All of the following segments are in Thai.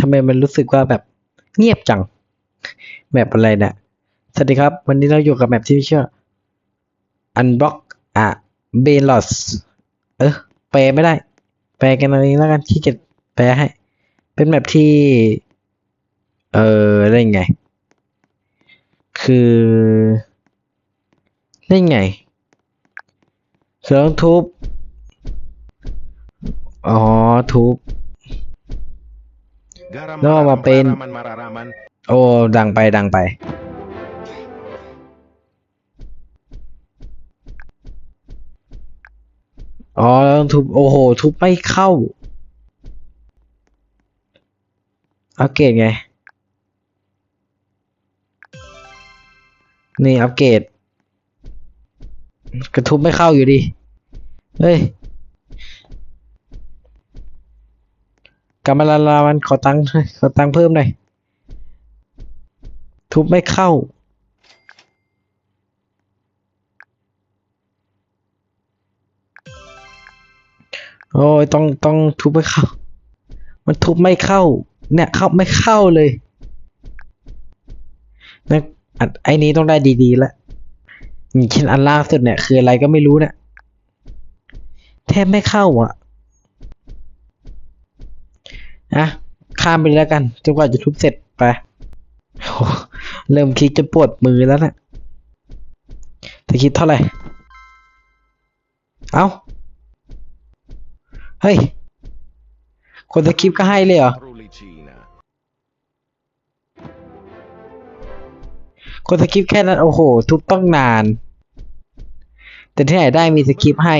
ทำไมมันรู้สึกว่าแบบเงียบจัง แมปอะไรเนี่ยสวัสดีครับ วันนี้เราอยู่กับแมปที่ชื่อ Unblock อะ b e l o s เออแปลไม่ได้ แปลกันอาเองแล้วกันขี้เกียจแปลให้ เป็นแมปที่ เออได้ไง คือได้ไงคือต้องทุบ อ๋อ ทุบ Garam No, mararam, mapain. paraman, mararaman. โอ้ ดังไปดังไป อ๋อต้องทุบ โอ้โห ทุบไม่เข้าอัปเกรดไง นี่อัปเกรดกระทุบไม่เข้าอยู่ดี เฮ้ย กำมะลาลามันขอตังค์หน่อยขอตังค์เพิ่มหน่อยทุบไม่เข้า โอ้ยต้องต้องทุบไม่เข้า มันทุบไม่เข้า เนี่ยเข้าไม่เข้าเลยนะไอ้นี้ต้องได้ดีๆแล้วอย่างเช่นอันล่างสุดเนี่ย คืออะไรก็ไม่รู้เนี่ยแทบไม่เข้าอะ นะข้ามไปเลยแล้วกันจนกว่าจะทุบเสร็จไปเริ่มคิดจะปวดมือแล้วนะจะคิดเท่าไหร่ เอ้า เฮ้ย คนสคริปก็ให้เลยเหรอ คนสคริปแค่นั้น โอ้โห ทุบต้องนาน แต่ที่ไหนได้มีสคริปให้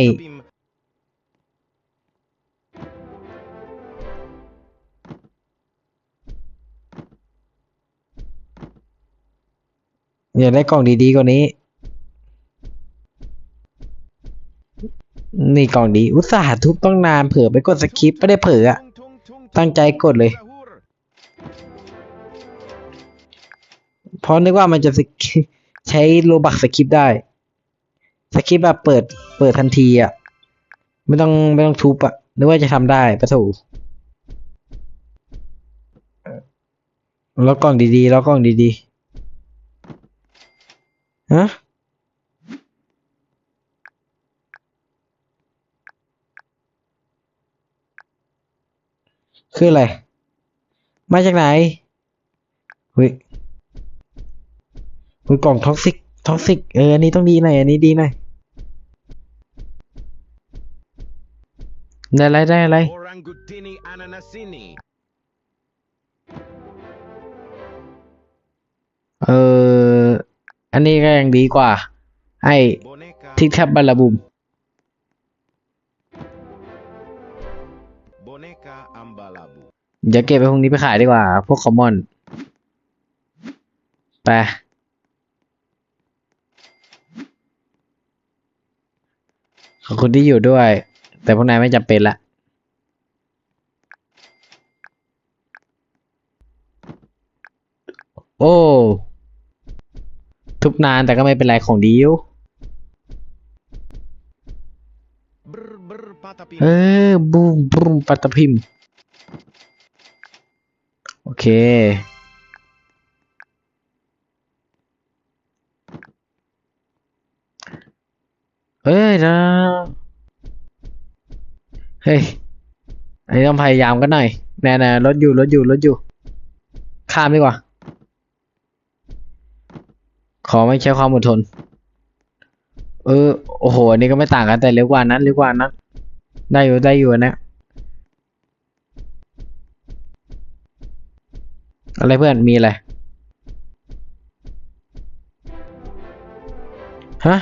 อยากได้กล่องดีๆกว่านี้ นี่กล่องดี อุตส่าห์ทุบต้องนานเผื่อไปกดสคริปไม่ได้เผลออะตั้งใจกดเลยเพราะนึกว่ามันจะใช้โลบักสคริปได้ สคริปแบบเปิดเปิดทันทีอะ ไม่ต้องไม่ต้องทุบอะนึกว่าจะทำได้ปะถูแล้วกล่องดีๆแล้วกล่องดีๆ ฮะคืออะไร มาจากไหนเฮ้ยเฮ้ยกล่องท็อกซิกท็อกซิกเอออันนี้ต้องดีหน่อยอันนี้ดีหน่อยได้อะไรได้อะไร Orangutini ananasini. เอออั นนี้ก็ยังดีกว่าให้ทิกแทบบาลาบุมจะเดี๋ยวเก็บไปพรุ่งนี้ไปขายดีกว่า พวกคอมมอน ไป ขอบคุณที่อยู่ด้วย แต่พวกนายไม่จำเป็นละโอ้ ทุบนานแต่ก็ไม่เป็นไรของดีอยู่ Brr brr patapim. เออบูมบูมปัตตพิมพ์โอเคเอ้ยนะเฮ้ยอันนี้ต้องพยายามกันหน่อยแน่ๆรถอยู่รถอยู่รถอยู่ ข้ามดีกว่า ขอไม่ใช้ความอดทน เออ โอ้โห อันนี้ก็ไม่ต่างกันแต่เร็วกว่านั้นเร็วกว่านั้นได้อยู่ได้อยู่นเนะอะไรเพื่อนมีอะไร ฮะ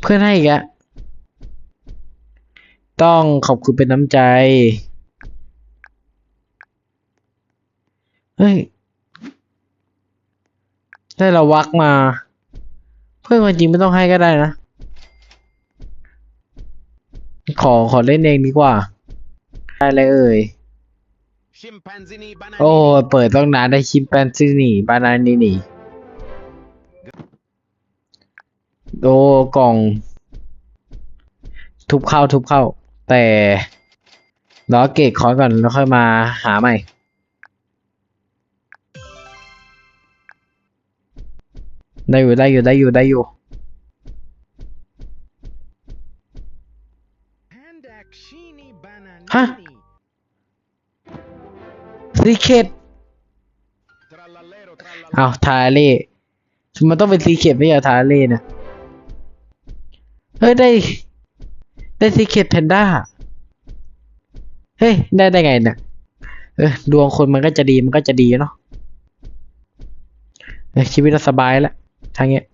เพื่อนให้อีกอะต้องขอบคุณเป็นน้ำใจ เฮ้ย ได้เราวักมา เพื่อนความจริงไม่ต้องให้ก็ได้นะ ขอขอเล่นเองดีกว่า ได้เลยเอ่ย โอ้เปิดต้องนานได้ชิมแปนซินี่บานานีนี่โอ้กล่อง ทุบเข้าทุบเข้า แต่รอเกตคอร์สก่อนแล้วค่อยมาหาใหม่ ได้อยู่ได้อยู่ได้อยู่ได้อยู่ Handakshini bananini. ฮะซีเคด Trallallero เอา trallallero. ทาเล่มันต้องเป็นซีเคดไม่ใช่ทาเล่นะเฮ้ยได้ ได้ซีเคดแพนด้าเฮ้ยได้ได้ไงเนี่ยเออดวงคนมันก็จะดีมันก็จะดีเนาะเออชีวิตเราสบายแล้ว ทางเงี้ย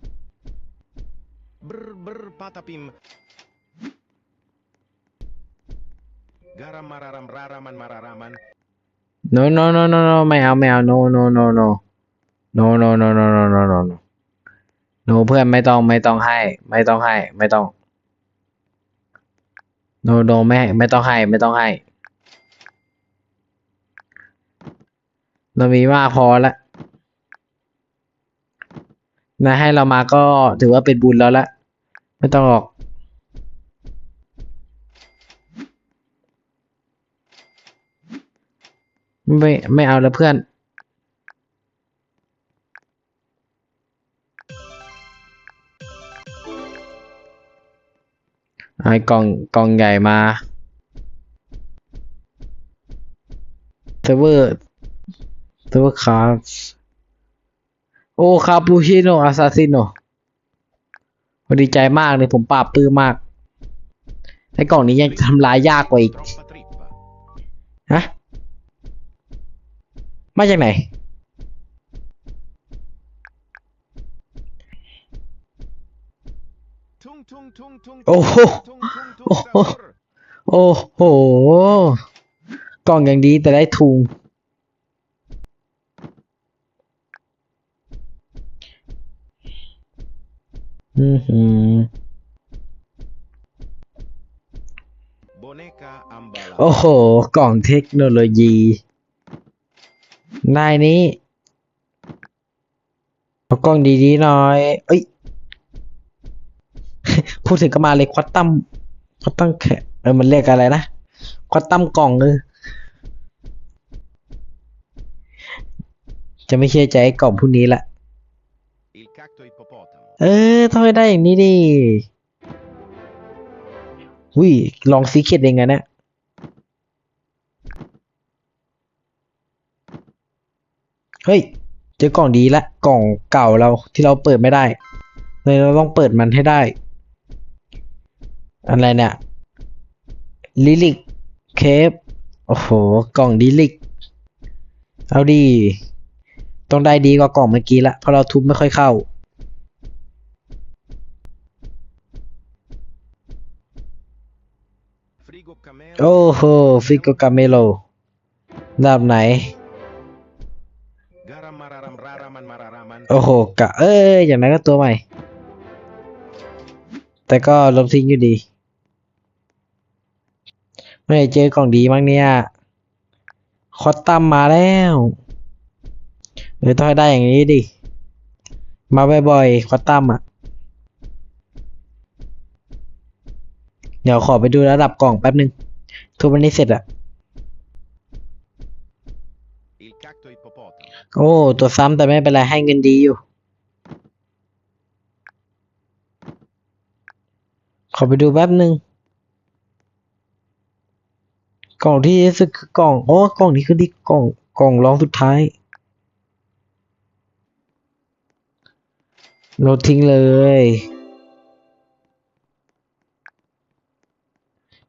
Brr brr patapim. Garam mararam raraman mararaman. no no no no no ไม่เอาไม่เอา no no no no no no no no no no no no no เพื่อนไม่ต้องไม่ต้องให้ ไม่ต้องให้ ไม่ต้อง no no ไม่ให้ไม่ต้องให้ไม่ต้องให้ เรามีมากพอแล้ว นายให้เรามาก็ถือว่าเป็นบุญแล้วละไม่ต้องหรอก ไม่ไม่เอาแล้วเพื่อน ไอ้กล่องกล่องใหญ่มาเซิร์ฟเวอร์เซิร์ฟเวอร์คาร์ โอ้คาปูชิโนอาซาซิโนดีใจมากเลยผมปราบปื้มมากไอ้กล่องนี้ยังทำลายยากกว่าอีก ฮะ มาจากไหน Tung tung tung tung. Oh, tung, tung, tung, tung, oh, oh. sabr. โอ้โห กล่องอย่างดีแต่ได้ทุง อือหือโอ้โห กล่องเทคโนโลยีนายนี้เอากล้องดีๆหน่อย เอ้ย พูดถึงก็มาเลยควอตตัมควอตตัมแคเออมันเรียกอะไรนะควอตตัมกล่องเออจะไม่เชื่อใจกล่องพวกนี้ละ เออต้องให้ได้อย่างนี้ดิวิลองซีเค็ดเองไงเนี่ยเฮ้ย เจอกล่องดีละ กล่องเก่าเราที่เราเปิดไม่ได้เลยเราต้องเปิดมันให้ได้ อะไรเนี่ยลิลิกเคฟโอ้โห กล่องลิลิก เอาดี ต้องได้ดีกว่ากล่องเมื่อกี้ละเพราะเราทุบไม่ค่อยเข้า โอ้โหฟิกโกกาเมโลดับไหน โอ้โหกะเอ้ย อย่างนั้นก็ตัวใหม่ แต่ก็ลบทิ้งอยู่ดี ไม่ได้เจอกล่องดีมั้งเนี่ย คอตตัมมาแล้ว เออต้องได้อย่างนี้ดิ มาบ่อยๆคอตัมอะ เดี๋ยวขอไปดูระดับกล่องแป๊บนึง ทุกวันนี้เสร็จอะโอ้ ตัวซ้ำแต่ไม่เป็นไรให้เงินดีอยู่ ขอไปดูแป๊บหนึ่งกล่องที่รู้สึกคือกล่อง โอ้ กล่องนี้คือที่กล่อง กล่องรองสุดท้าย ลดทิ้งเลย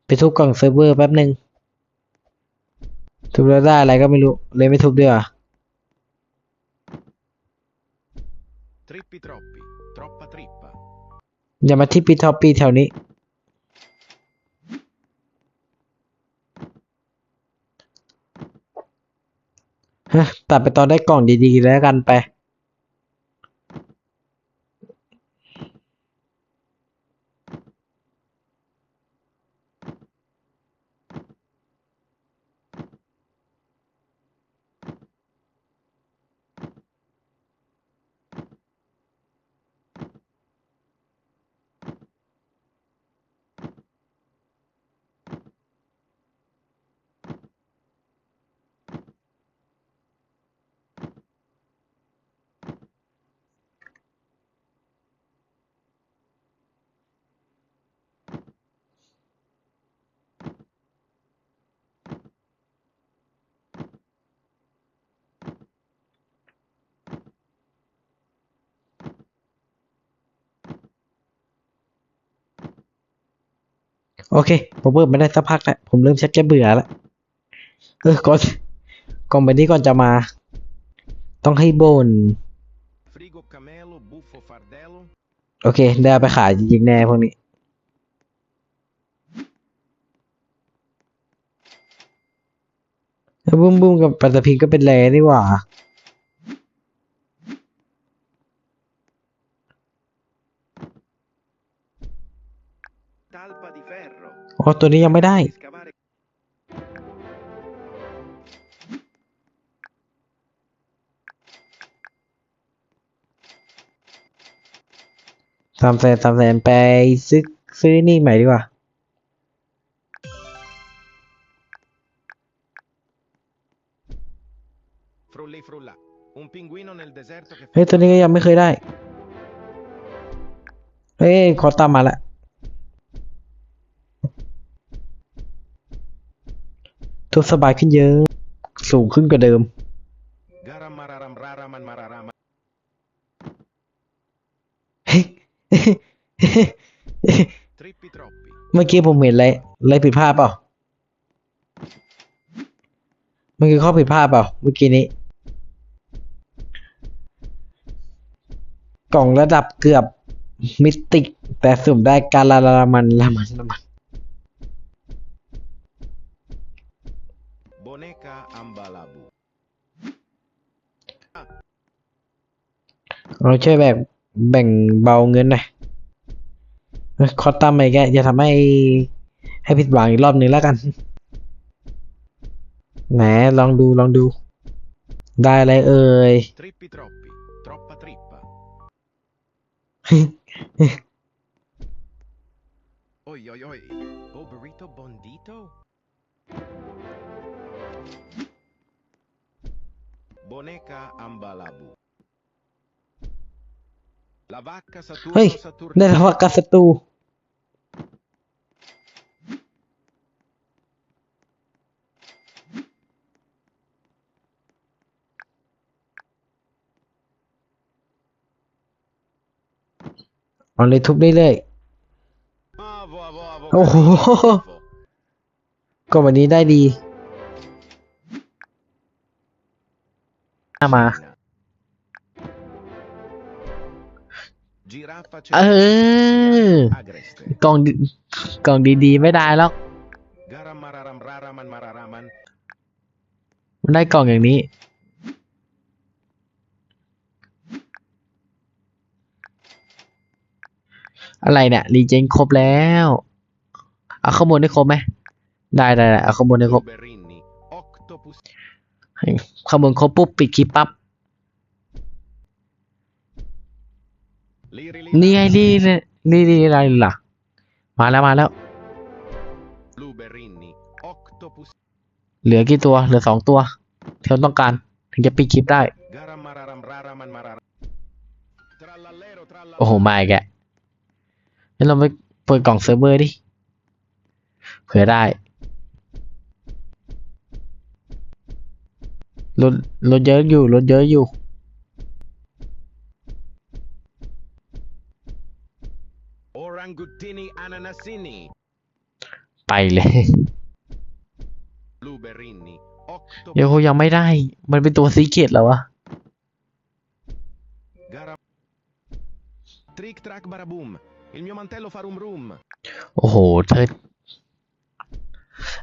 ไปทุบกล่องเซิร์ฟเวอร์แป๊บหนึ่งทุบแล้วได้อะไรก็ไม่รู้ เลยไม่ทุบด้วยอะ Trippi troppi. Troppa trippa. อย่ามาที่ปีท็อปปีแถวนี้ ฮะ ตัดไปตอนได้กล่องดีๆแล้วกันไป โอเค ผมเปิดมาได้สักพักแล้วผมเริ่มชักจะเบื่อแล้วเออก่อนก่อนไปนี้ก่อนจะมา ต้องให้บน Frigo camelo, buffo fardello. โอเค ได้เอาไปขายจริงๆแน่พวกนี้แล้วบุ้มบุ้มกับปัตตพีก็เป็นแร่นี่หว่า ferro. อ๋อตัวนี้ยังไม่ได้ Scavare สามแสนสามแสนไปซื้อซื้อนี่ใหม่ดีกว่า frulli frulla. Un pinguino nel deserto che เฮ้ย ตัวนี้ก็ยังไม่เคยได้ เฮ้ย ขอตามมาละ ทุกสบายขึ้นเยอะ สูงขึ้นกว่าเดิม Garam mararam raraman mararaman. เฮ้ย Trippi troppi. เมื่อกี้ผมเห็นอะไรอะไรผิดพลาดเปล่ามันคือข้อผิดพลาดเปล่าเมื่อกี้นี้ กล่องระดับเกือบมิติกแต่สุ่มได้การละละมันละมันละมัน เราช่วยแบ่งแบ่งเบาเงินหน่อยเอ้ยคอตั้มไปแกอย่าทำให้ให้ผิดหวังอีกรอบหนึ่งแล้วกันไหนลองดูลองดู ได้อะไรเอ่ย Trippi troppi. Troppa trippa. Oi oi oi. Oh burrito bondito? Boneca ambalabu. La vacca Saturno เฮ้ย Saturno. ได้แล้วว่ากัสตูเอาเลยทุบเรื่อย Avo, avo, avo, Oh. carino, avo. ๆก็วันนี้ได้ดีหน้ามา เออ agreste. กล่องดีกล่องดีๆ ไม่ได้แล้ว Garam mararam raraman mararaman. มันได้กล่องอย่างนี้อะไรเนี่ยรีเจนครบแล้ว เอาข้อมูลได้ครบไหมได้ได้ได้เอาข้อมูลได้ครบ Luberini. Octopus. ข้อมูลครบปุ๊บปิดคลิปปั๊บ นี่ไงนี่นี่นี่อะไรล่ะ มาแล้วมาแล้ว Luberini. Octopus. เหลือกี่ตัว เหลือสองตัวที่เราต้องการ ถึงจะปิดคลิปได้ Garam mararam raraman mararam. Trallallero โอ้โห trallallero. มาอีกแกงั้นเราไปเปิดกล่องเซิร์ฟเวอร์ดิ เผื่อได้ลดลดเยอะอยู่ลดเยอะอยู่ Orangutini ananasini. ไปเลย Luberini. Octopus. ยังคงยังไม่ได้ มันเป็นตัวซีเกตแล้ววะ Garam. Trick track baraboom. Il mio mantello fa rum rum. โอ้โห เธอ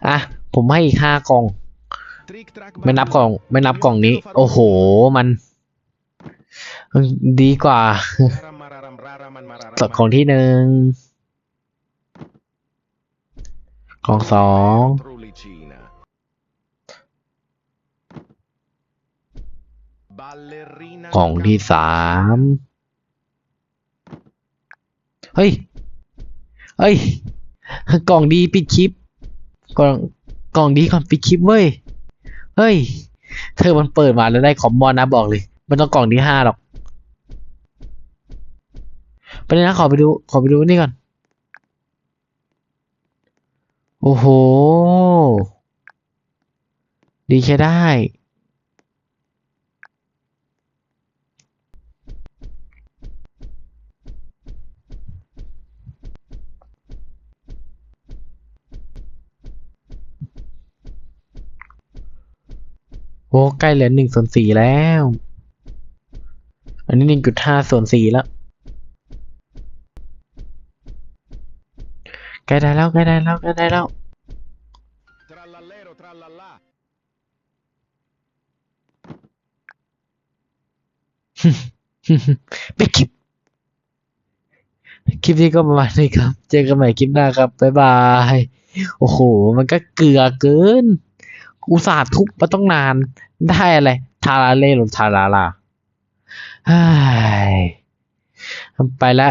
อะ ผมให้อีกห้ากล่อง Trick track ไม่นับกล่อง baraboom. ไม่นับกล่องนี้ โอ้โห มัน ดีกว่า Garam mararam raraman จาก mararaman. ของที่หนึ่งกล่องสอง Trullicina. Ballerina กล่องที่สามเฮ้ย เฮ้ย กล่องดีปิดคลิป กล่อง กล่องดีก่อนปิดคลิปเว้ย เฮ้ย เธอมันเปิดมาแล้วได้คอมมอนนะบอกเลย มันต้องกล่องที่ห้าหรอก ไปเลยนะขอไปดู ขอไปดูนี่ก่อน โอ้โห ดีใช้ได้ โอ้ ใกล้เหลือหนึ่งส่วนสี่แล้ว อันนี้หนึ่งจุดห้าส่วนสี่แล้ว ใกล้ได้แล้วใกล้ได้แล้วใกล้ได้แล้ว Trallallero trallallà. ไปคลิป คลิปนี้ก็ประมาณนี้ครับ เจอกันใหม่คลิปหน้าครับ บ๊ายบาย โอ้โห มันก็เกลือเกิน อุตส่าห์ทุบมาต้องนาน ได้อะไร ทาราเล่หรือทาราลาเฮ้ยไปละ